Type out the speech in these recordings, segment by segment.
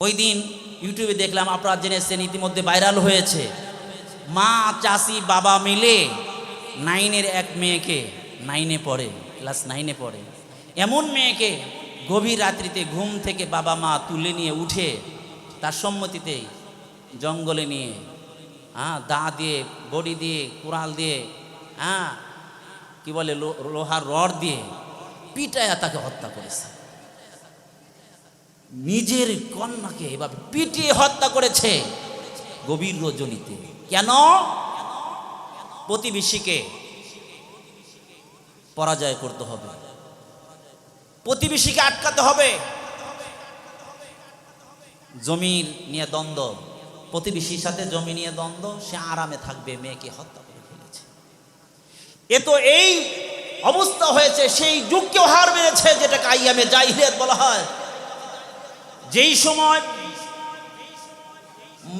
ওই দিন ইউটিউবে দেখলাম আপনারা জেনেছেন ইতিমধ্যে ভাইরাল হয়েছে। মা, চাষি, বাবা মিলে নাইনের এক মেয়েকে নাইনে পড়ে, ক্লাস নাইনে পড়ে। এমন মেয়েকে গভীর রাত্রিতে ঘুম থেকে বাবা মা তুলে নিয়ে উঠে তার সম্মতিতে জঙ্গলে নিয়ে হ্যাঁ দা দিয়ে, বডি দিয়ে, কুড়াল দিয়ে হ্যাঁ কি বলে লোহার রড দিয়ে পিটায়া তাকে হত্যা করেছে। নিজের কন্যাকে এভাবে পিটিয়ে হত্যা করেছে গভীর রজনীতে। কেন? প্রতিবেশীকে পরাজয় করতে হবে। প্রতিবেশীকে আটকাতে হবে। জমির নিয়ে দ্বন্দ্ব। প্রতিবেশীর সাথে জমি নিয়ে দ্বন্দ্ব, সে আরামে থাকবে, মেয়েকে হত্যা করে ফেলেছে। এ তো এই অবস্থা হয়েছে, সেই যুগকেও হার মেরেছে যেটাকে আইয়ামে জাহিলিয়াত বলা হয়। যেই সময়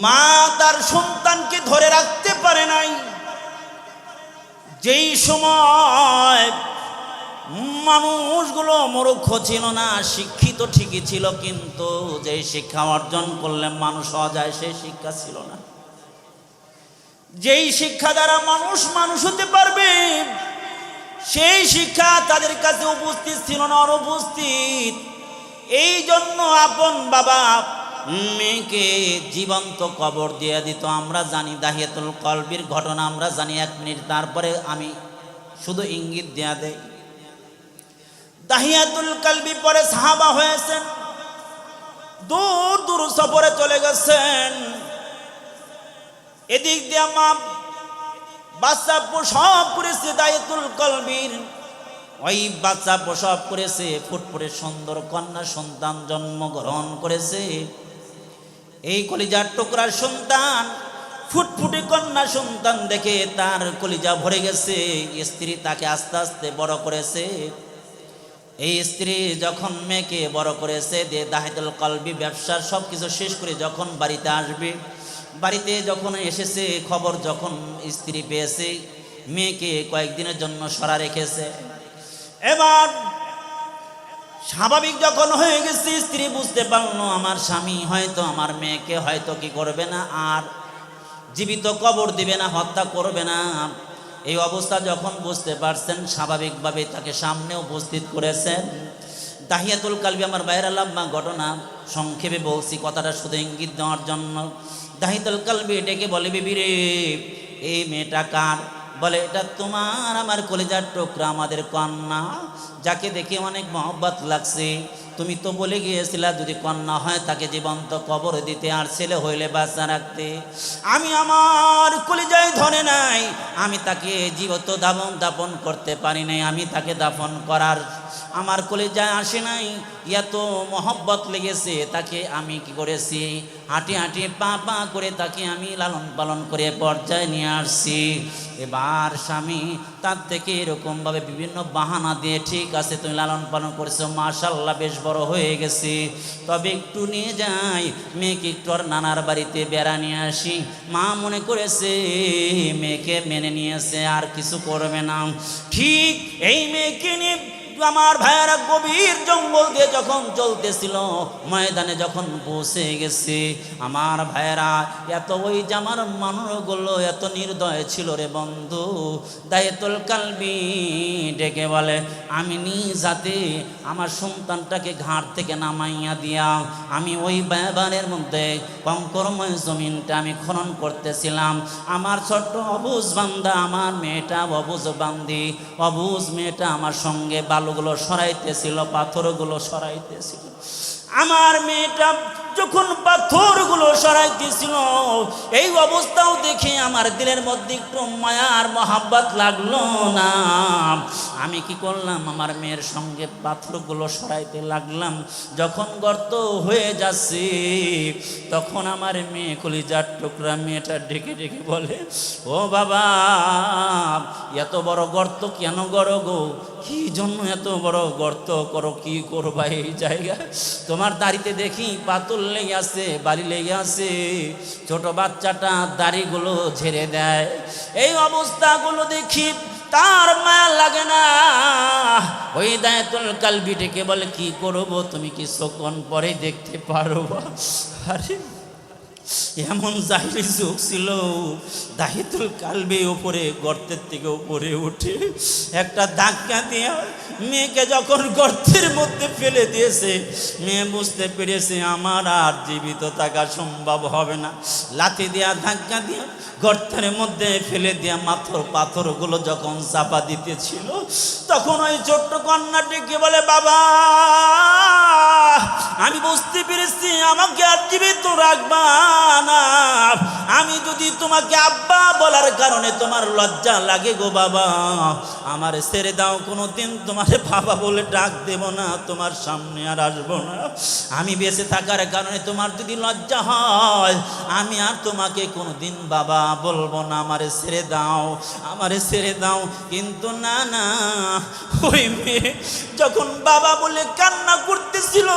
মা তার সন্তানকে ধরে রাখতে পারে নাই, যেই সময় মানুষগুলো মূর্খ ছিল না, শিক্ষিত ঠিকই ছিল, কিন্তু যেই শিক্ষা অর্জন করলে মানুষ যায় সেই শিক্ষা ছিল না। যেই শিক্ষা দ্বারা মানুষ মানুষ হতে পারবে, সেই শিক্ষা তাদের কাছে উপস্থিত ছিল না অনুপস্থিত এই জন্য আপন বাবা, মেয়েকে জীবন্ত কবর দিয়ে দিত। আমরা জানি দাহিয়াতুল কলবির ঘটনা, আমরা জানি এক মিনিট। তারপরে আমি শুধু ইঙ্গিত দেয়া দেয় দাহিয়াতুল কলবি পরে সাহাবা হয়েছেন। দূর দূর সফরে চলে গেছেন। এদিক দিয়ে মা বাচ্চা প্রসব করেছে দায়তুল কলবির ওই বাচ্চা প্রসব করেছে, ফুটফুটে সুন্দর কন্যা সন্তান জন্মগ্রহণ করেছে। এই কলিজার টুকরার সন্তান, ফুটফুটে কন্যা সন্তান দেখে তার কলিজা ভরে গেছে। স্ত্রী তাকে আস্তে আস্তে বড় করেছে। এই স্ত্রী যখন মেয়েকে বড় করেছে যে দাহিদুল কলবি ব্যবসার সব কিছু শেষ করে যখন বাড়িতে আসবে, বাড়িতে যখন এসেছে, খবর যখন স্ত্রী পেয়েছে, মেয়েকে কয়েকদিনের জন্য সরা রেখেছে। এবার স্বাভাবিক যখন হয়ে গেছে, স্ত্রী বুঝতে পারল আমার স্বামী হয়তো আমার মেয়েকে হয়তো কি করবে না, আর জীবিত কবর দিবে না, হত্যা করবে না। এই অবস্থা যখন বুঝতে পারছেন, স্বাভাবিকভাবে তাকে সামনে উপস্থিত করেছেন। দাহিয়াতুল কালবি আমার বাইরে লাম্মা ঘটনা, সংক্ষেপে বলছি, কথাটা শুধু ইঙ্গিত দেওয়ার জন্য। দাহিতুল কালবি ডেকে বলে, বিবি রে, এই মেয়েটা কার? বলে এটা তোমার আমার কলেজার টোকরা আমাদের কন্যা যাকে দেখে অনেক মহব্বত লাগছে। তুমি তো বলে গিয়েছিলা, যদি কন্যা হয় তাকে জীবন্ত কবর দিতে আর ছেলে হইলে বাচ্চা রাখতে। আমি আমার কলিজায় ধরে নাই, আমি তাকে জীবত দাপন দাপন করতে পারি নাই, আমি তাকে দাপন করার আমার কলিজায় আসে নাই। এত মহব্বত লেগেছে তাকে আমি কি করেছি? হাঁটি হাঁটি পা পা করে তাকে আমি লালন পালন করে পর্যায়ে নিয়ে আসছি। এবার স্বামী তার থেকে এরকমভাবে বিভিন্ন বাহানা দিয়ে ঠিক আছে, তুমি লালন পালন করেছ মাশাল্লাহ বেশ বড় হয়ে গেছি। তবে একটু নিয়ে যাই, মেয়েকে একটু আর নানার বাড়িতে বেড়া নিয়ে আসি। মা মনে করেছে, মেয়েকে মেনে নিয়েছে, আর কিছু করবে না। ঠিক এই মেয়েকে নিয়ে আমার ভাইয়েরা গভীর জঙ্গল দিয়ে যখন চলতেছিল, ময়দানে যখন পৌঁছে গেছে, আমার ভাইয়েরা এত ওই জামার মানুষগুলো এত নির্দয় ছিল রে বন্ধু। দায়তুল কালবি ডেকে বলে, আমি নিজ হাতে আমার সন্তানটাকে ঘাট থেকে নামাইয়া দিয়া আমি ওই ব্যবহারের মধ্যে কঙ্করময় জমিনটা আমি খনন করতেছিলাম। আমার ছোট্ট অবুজ বান্দা, আমার মেয়েটা অবুজ বান্দি, অবুজ মেয়েটা আমার সঙ্গে বালুগুলো সরাইতেছিল, পাথরগুলো সরাইতেছিল। আমার মেয়েটা যখন পাথরগুলো সরাইতেছিল, এই অবস্থাও দেখে আমার দিলের মধ্যে একটু মায়ার মহাব্বত লাগল না। আমি কি করলাম, আমার মেয়ের সঙ্গে পাথরগুলো সরাইতে লাগলাম। যখন গর্ত হয়ে যাচ্ছে, তখন আমার মেয়ে কলিজার টুকরা মেয়েটা ডেকে ডেকে বলে, ও বাবা, এত বড় গর্ত কেন গড় গো? কি জন্য এত বড় গর্ত করো, কি করবা এই জায়গা? তোমার দাড়িতে দেখি পাতল লেগে আছে বাড়ি লেগে আছে। ছোট বাচ্চাটা দাড়িগুলো ঝেড়ে দেয়। এই অবস্থাগুলো দেখি তার মায়া লাগে না। ওই দায়তুল কালবিটিকে বলে, কি করব? তুমি কি শোকন পরে দেখতে পারব? আরে এমন জাহিরি যুগ ছিল, দাহিতুল কালবে ওপরে গর্তের থেকে ওপরে উঠে একটা ধাক্কা দিয়ে মেয়েকে যখন গর্তের মধ্যে ফেলে দিয়েছে, মেয়ে বুঝতে পেরেছে আমার আর জীবিত থাকা সম্ভব হবে না। লাথি দেওয়া ধাক্কা দিয়ে গর্তের মধ্যে ফেলে দেওয়া মাথর পাথরগুলো যখন চাপা দিতেছিল, তখন ওই ছোট্ট কন্যাটিকে বলে, বাবা! আমি বুঝতে পেরেছি, আমাকে আর জীবিত রাখবা না। আমি যদি তোমাকে আব্বা বলার কারণে তোমার লজ্জা লাগে গো বাবা, আমার ছেড়ে দাও কোনো দিন তোমার বাবা বলে ডাক দেব না, তোমার সামনে আর আসব না। আমি বেঁচে থাকার কারণে তোমার যদি লজ্জা হয়, আমি আর তোমাকে কোনো দিন বাবা বলব না, আমারে ছেড়ে দাও, আমারে ছেড়ে দাও। কিন্তু না না, ওই মেয়ে যখন বাবা বলে কান্না করতেছিল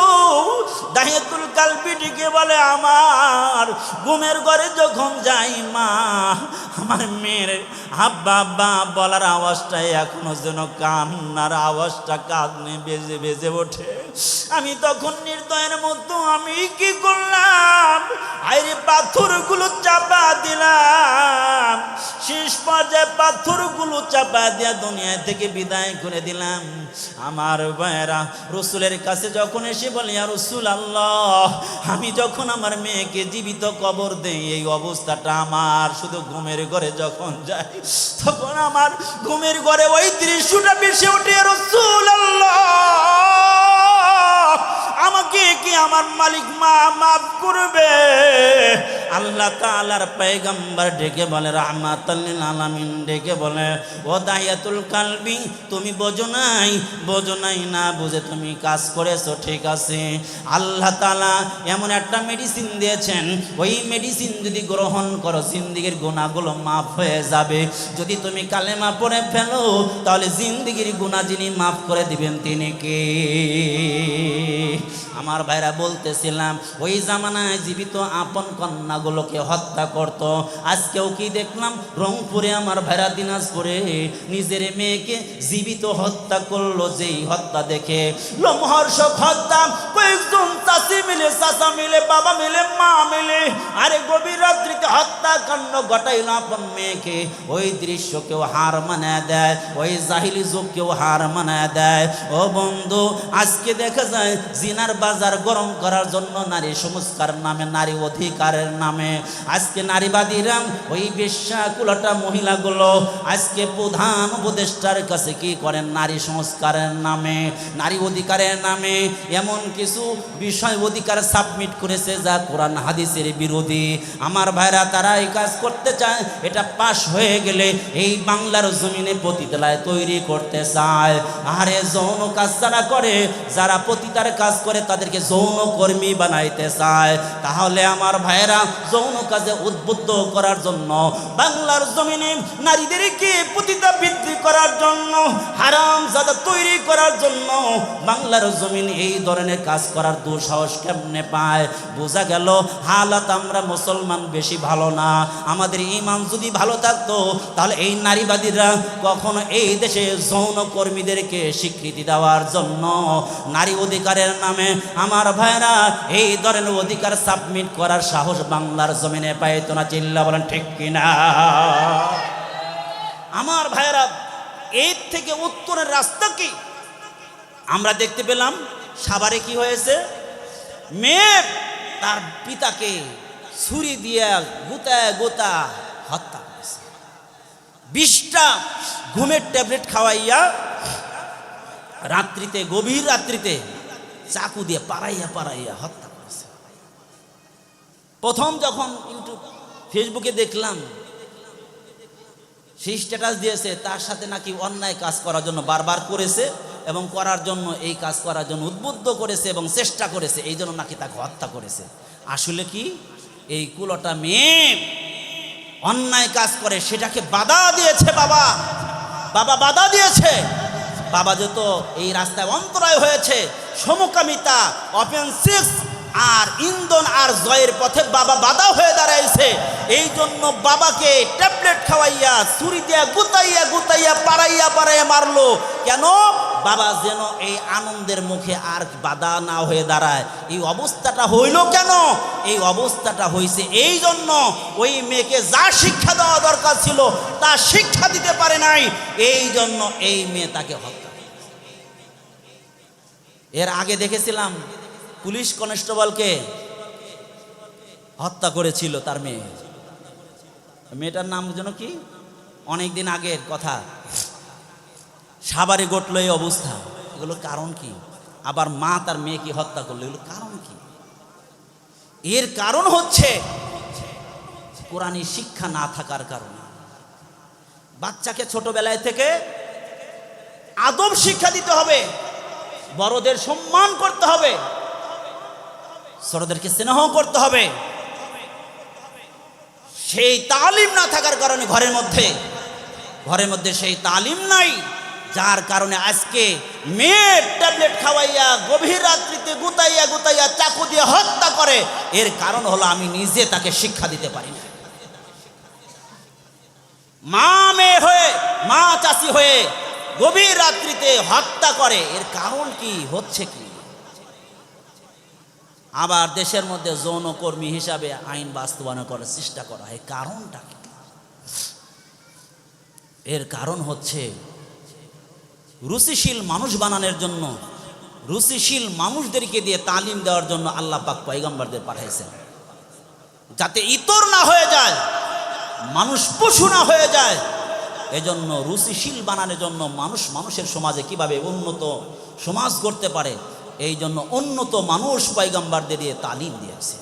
দাহিয়াতুল কালপিটিকে বলে, আমার ঘুমের ঘরে যখন যাই মা, আমার মেয়ের আব্বা আব্বা বলার আওয়াজটাই এখনও যেন কান্নার আওয়াজটা কাঁদনে বেজে বেজে ওঠে। আমি তখন নির্দয়ের মতো, আমি কি করলাম? আইরে পাথরগুলো চাপা দিলাম। শেষ পর্যায়ে পাথরগুলো চাপা দিয়া দুনিয়া থেকে বিদায় করে দিলাম। আমার ভাইয়েরা, রসুলের কাছে যখন এসে বলি আর রসুল আল্লাহ আমি যখন আমার মেয়েকে জীবিত কবর দেই, এই অবস্থাটা আমার শুধু ঘুমের ঘরে যখন যাই তখন আমার ঘুমের ঘরে ওই দৃশ্যটা বেশি ওঠে রসুল আল্লাহ আমাকে কি আমার মালিক মা মাফ করবে? আল্লাহ তালার পয়গম্বর ডেকে বলে, রাহমাতাল্লিল আলামিন ডেকে বলে, ও দাহিয়াতুল কালবি, তুমি বোঝো নাই? বোঝো নাই না বুঝে তুমি কাজ করেছ, ঠিক আছে? আল্লাহ তাআলা এমন একটা মেডিসিন দিয়েছেন। ওই মেডিসিন যদি গ্রহণ করো, জিন্দিগির গুণাগুলো মাফ হয়ে যাবে। যদি তুমি কালেমা পড়ে ফেলো, তাহলে জিন্দিগির গুণা যিনি মাফ করে দিবেন, তিনি কে? আমার ভাইরা বলতেছিলাম, ওই জামানায় জীবিত আপন কন্যাগুলোকে হত্যা করত। আজকেও কি দেখলাম? রংপুরে আমার ভাইরা দিনাজপুরে নিজের মেয়েকে জীবিত হত্যা করল, যেই হত্যা দেখে। লোমহর্ষক হত্যা কয়েকজন চাষি মিলে, চাষা মিলে, বাবা মিলে, মা মিলে। আরে গভীর রাত্রিতে হত্যাকাণ্ড ঘটাইল আপন মেয়েকে। ওই দৃশ্য কেউ হার মানায় দেয়, ওই জাহিলি যুগ কেউ হার মানায় দেয়। ও বন্ধু, আজকে দেখা যায় জিনার বাজার গরম করার জন্য নারী সংস্কার নামে, নারী অধিকারের নামে। আজকে নারীবাদীরা ওই বেশ্যাকুলটা মহিলাগুলো, আজকে প্রধান উপদেষ্টার কাছে কি করেন? নারী সংস্কারের নামে, নারী অধিকারের নামে এমন কিছু বিষয় অধিকার সাবমিট করেছে যা কোরআন হাদিসের বিরোধী। আমার ভাইরা, তারা এই কাজ করতে চায়, এটা পাশ হয়ে গেলে এই বাংলার জমিনে পতিতলায় তৈরি করতে চায়। আরে যৌন কাজ যারা করে, যারা পতিতার কাজ করে, তাদেরকে যৌন কর্মী বানাইতে চায়। তাহলে আমার ভাইয়েরা যৌন কাজে উদ্বুদ্ধ করার জন্য বাংলার জমিনে নারীদেরকে পতিতা বৃদ্ধি করার জন্য, হারাম জাদা তৈরি করার জন্য বাংলার জমিন এই ধরনের কাজ করার দুঃসাহস কেমনে পায়? বোঝা গেল, হালাত আমরা মুসলমান বেশি ভালো না। আমাদের ইমান যদি ভালো থাকতো, তাহলে এই নারীবাদীরা কখনো এই দেশে যৌন কর্মীদেরকে স্বীকৃতি দেওয়ার জন্য নারী অধিকারের নামে আমার ভাইরা এই ধরনের অধিকার সাবমিট করার সাহস বাংলার জমিনে পাইতো না। চিল্লা বলেন, ঠিক কিনা? আমার ভাইরা এর থেকে উত্তরের রাস্তা কি? আমরা দেখতে পেলাম, সাভারে কি হয়েছে? মেয়ে তার পিতাকে ছুরি দিয়ে গোতায় গোতা হত্যা করেছে। বিষটা ঘুমের ট্যাবলেট খাওয়াইয়া রাত্রিতে, গভীর রাত্রিতে চাকু দিয়ে পাড়াইয়া পাড়াইয়া হত্যা করেছে। প্রথম যখন ইউটিউব ফেসবুকে দেখলাম সেই স্ট্যাটাস দিয়েছে, তার সাথে নাকি অন্যায় কাজ করার জন্য বারবার করেছে এবং করার জন্য এই কাজ করার জন্য উদ্বুদ্ধ করেছে এবং চেষ্টা করেছে, এই জন্য নাকি তাকে হত্যা করেছে। আসলে কি? এই কুলোটা মেয়ে অন্যায় কাজ করে, সেটাকে বাধা দিয়েছে বাবা। বাবা বাধা দিয়েছে। বাবা যত এই রাস্তায় অন্তরায় হয়েছে, সমকামিতা অফেন্সিভ আর ইন্ধন আর জয়ের পথে বাবা বাধা হয়ে দাঁড়াইছে। এই জন্য বাবাকে ট্যাবলেট খাওয়াইয়া, ছুরি দিয়া গুতাইয়া গুতাইয়া, পাড়াইয়া পাড়াইয়া মারলো। কেন? বাবা যেন এই আনন্দের মুখে আর বাধা না হয়ে দাঁড়ায়। এই অবস্থাটা হইল কেন? এই অবস্থাটা হয়েছে এই জন্য ওই মেয়েকে যা শিক্ষা দেওয়া দরকার ছিল, তা শিক্ষা দিতে পারে নাই। এই জন্য এই মেয়ে তাকে হত্যা এর আগে দেখেছিলাম পুলিশ কনস্টেবলকে হত্যা করেছিল তার মেয়ে। মেয়েটার নাম যেন কি? অনেক দিন আগের কথা। সাবারে ঘটলো এই অবস্থা। এগুলো কারণ কি? আবার মা তার মেয়েকে হত্যা করল। এগুলো কারণ কি? এর কারণ হচ্ছে কোরআনী শিক্ষা না থাকার কারণে। বাচ্চাকে ছোটবেলায় থেকে আদব শিক্ষা দিতে হবে। বড়দের সম্মান করতে হবে। ছোটদেরকে স্নেহ করতে হবে। সেই তালিম না থাকার কারণে ঘরের মধ্যে ঘরের মধ্যে সেই তালিম নাই, যার কারণে আজকে মেয়ের ট্যাবলেট খাওয়াইয়া, গভীর রাত্রিতে গুতাইয়া গুতাইয়া চাকু দিয়ে হত্যা করে, এর কারণ হলো আমি নিজে তাকে শিক্ষা দিতে পারি না। মা মেয়ে হয়ে, মা চাষি হয়ে গভীর রাত্রিতে হত্যা করে, এর কারণ কি, হচ্ছে কি? আবার দেশের মধ্যে যৌনকর্মী হিসাবে আইন বাস্তবায়ন করার চেষ্টা করা। হয় কারণটা এর কারণ হচ্ছে রুচিশীল মানুষ বানানোর জন্য, রুচিশীল মানুষদেরকে দিয়ে তালিম দেওয়ার জন্য আল্লাহ পাক পয়গম্বরদের পাঠাইছেন। যাতে ইতর না হয়ে যায়, মানুষ পশু না হয়ে যায়। এজন্য রুচিশীল বানানোর জন্য মানুষ মানুষের সমাজে কীভাবে উন্নত সমাজ করতে পারে এই জন্য উন্নত মানুষ পয়গম্বরদের দিয়ে তালিম দিয়েছে।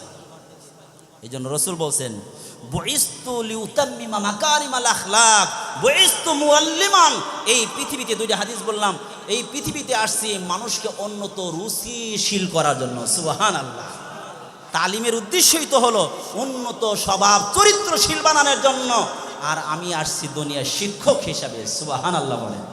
এই জন্য রসুল বলছেন এই পৃথিবীতে দুইটা হাদিস বললাম, এই পৃথিবীতে আসছি মানুষকে উন্নত রুচিশীল করার জন্য, সুবহানাল্লাহ। তালিমের উদ্দেশ্যই তো হলো উন্নত স্বভাব, চরিত্রশীল বানানোর জন্য। আর আমি আসছি দুনিয়ার শিক্ষক হিসাবে সুবাহান আল্লাহ বলেন।